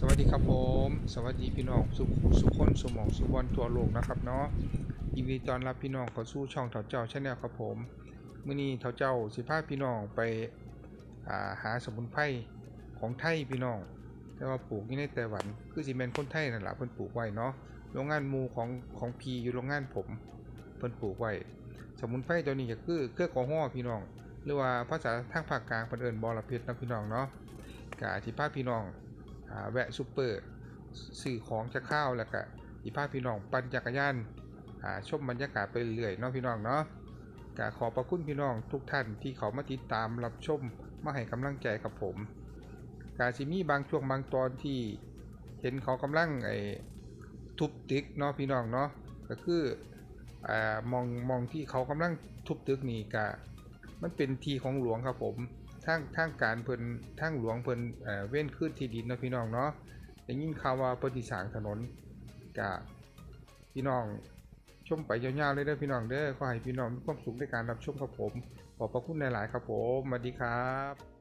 สวัสดีครับผม สวัสดีพี่น้องสุขสุขคนสมองสุบอลทั่วโลกนะครับเนาะยินดีต้อนรับพี่น้องเข้าสู่ช่องเถาเจ้าชาแนลครับผมมื้อนี้เถาเจ้าสิพาพี่น้องไปาหาสมุนไพรของไทยพี่น้องแต่ว่าปลูกอยู่ในไต้หวันคือสิแมนคนไทยนั่นแหละเพิ่นปลูกไว้เนาะโรงงานมูของของพีอยู่โรงงานผมเพิ่นปลูกไว้สมุนไพรตัวนี้ก็คือเครือของห่อพี่น้อง หรือว่าภาษาทางภาคกลางเพิ่นเอิ้นบอระเพ็ดนะพี่น้องเนาะกะสิพาพี่น้อง แวะซูเปอร์ซื้อของจะข้าวแล้วก็อีพาพี่น้องปั่นจักรยานอ่าชมบรรยากาศไปเรื่อยๆเนาะพี่น้องเนาะก็ขอบพระคุณพี่น้องทุกท่านที่เขามาติดตามรับชมมาให้กำลังใจกับผมกาซิมีบางช่วงบางตอนที่เห็นเขากำลังไอ้ทุบตึกเนาะพี่น้องเนาะก็คืออ่ามองมองที่เขากำลังทุบตึกนี่ก็มันเป็นทีของหลวงครับผม ทางทางการเพิ่นทางหลวงเพิ่นเอ่อเว้นขึ้นที่ดินเนาะพี่น้องเนาะได้ยินข่าวว่าเพิ่นสิสร้างถนนกะพี่น้องชมไปยาวๆเลยเด้อพี่น้องเด้อขอให้พี่น้องมีความสุขในการรับชมครับผม ขอบพระคุณหลายๆครับผมสวัสดีครับ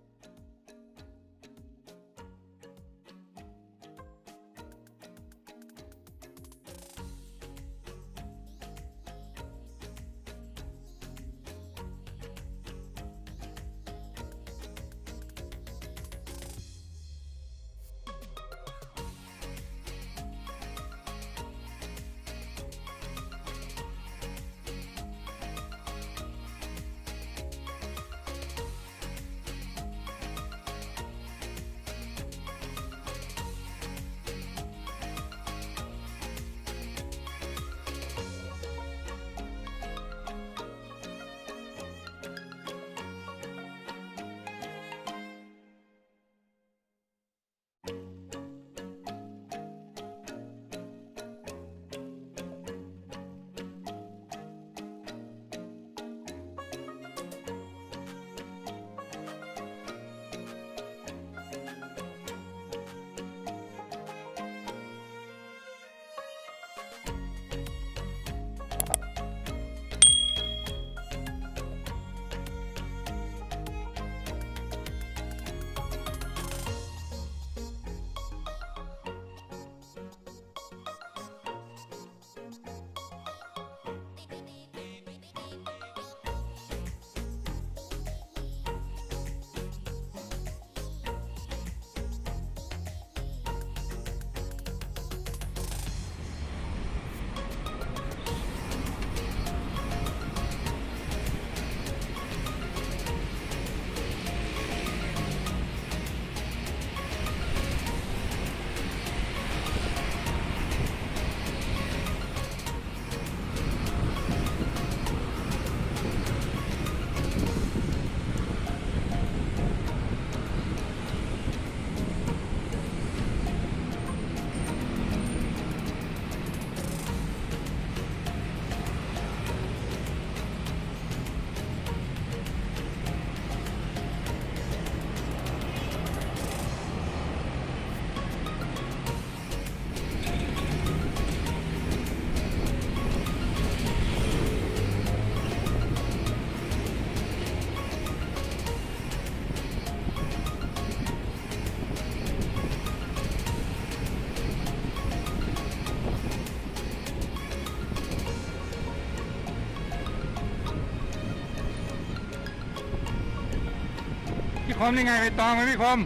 คมนี่ไงไม่ตองไหมพี่คม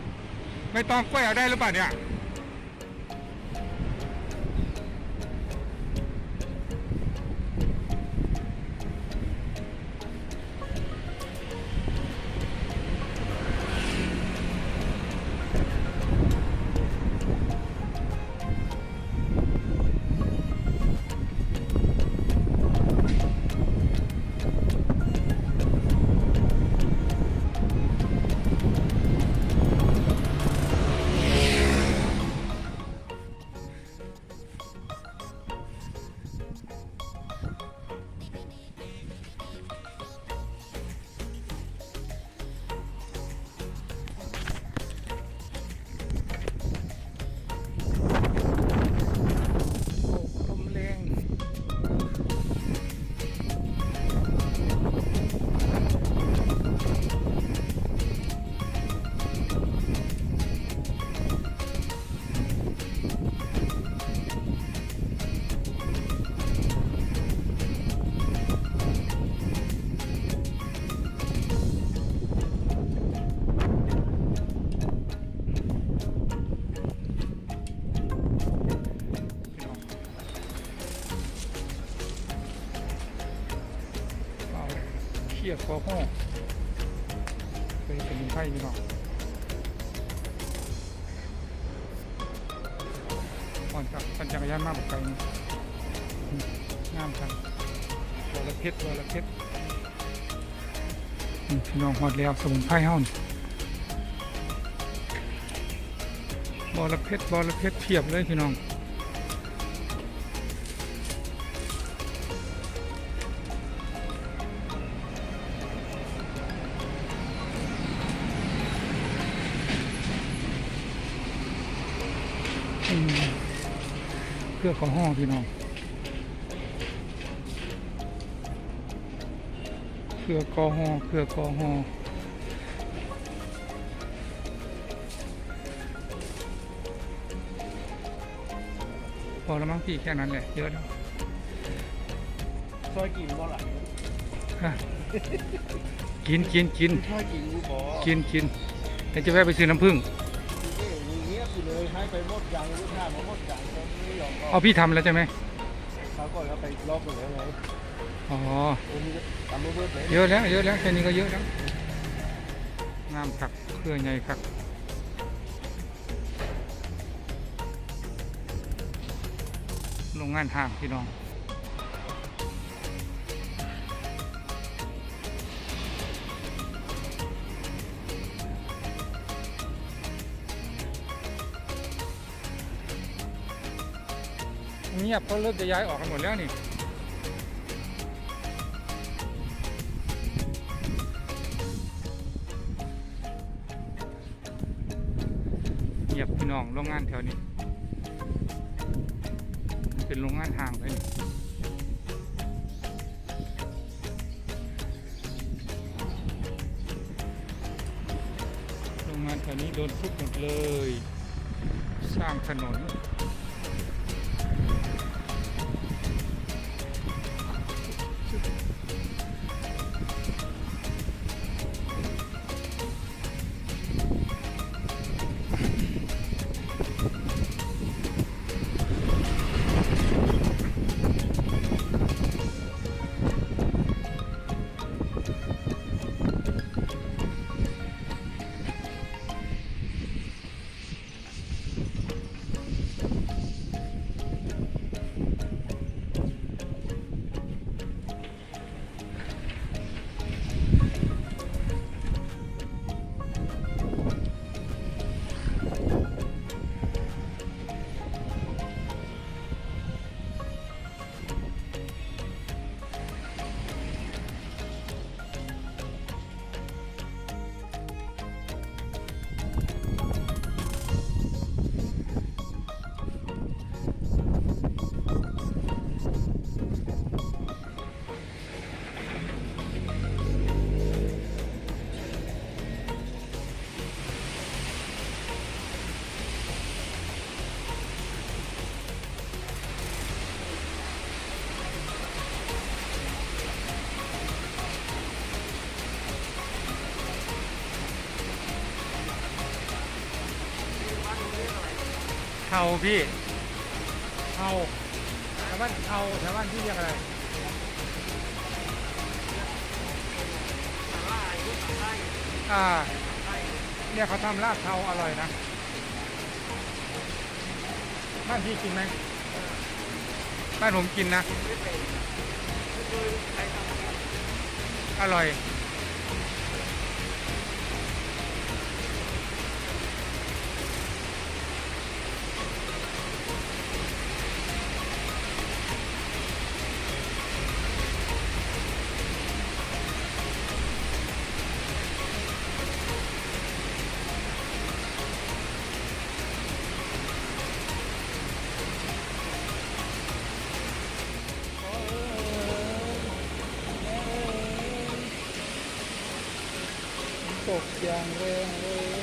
ไม่ตองกล้วยเอาได้หรือเปล่าเนี่ย ยกคอห้อเคยเป็นไข้พี่น้องก่อนครับปั่นจักรยานมาบุกไกลนี่อืมงามครับวอลเพชรวอลเพชรพี่น้องหอดแล้วสมุนไพรเฮานี่บอลเพชรบอลเพชรเพียบเลยพี่น้อง เครือของห้องพี่น้องเครือกอหอเครือกอหอพอแล้วมั้งพี่แค่นั้นแหละเยอะแล้วซอยกินบ่หล่ะฮะกินกินกินซอยกินรู้บ่กินกินเดี๋ยวจะแวะไปซื้อน้ำผึ้งเอ้ยอย่าง เลยให้ไปหมดยังรู้ท่ามาหมดยังก็ไม่ยอมเอาพี่ทำแล้วใช่ไหมเขาก็แล้วไปรอกหมดแล้วไงอ๋ออันนี้ทำไม่เบิดเลยเยอะแล้วเยอะแล้วแค่นี้ก็เยอะแล้วงามคักเครื่องใหญ่คักโรงงานห้างพี่น้อง งียบเขาเริ่มจะย้ายออกกันหมดแล้วนี่เหยียบพี่น้องโรงงานแถวนี้ เป็นโรงงานห่างเลยนี่โรงงานแถวนี้โดนทุบหมดเลย สร้างถนน เทาพี่เทาแถวบ้านเทาแถวบ้านพี่เรียกอะไรอ่าเนี่ยเขาทำลาบเทาอร่อยนะบ้านพี่กินไหมบ้านผมกินนะอร่อย ตกอย่างแรงเลย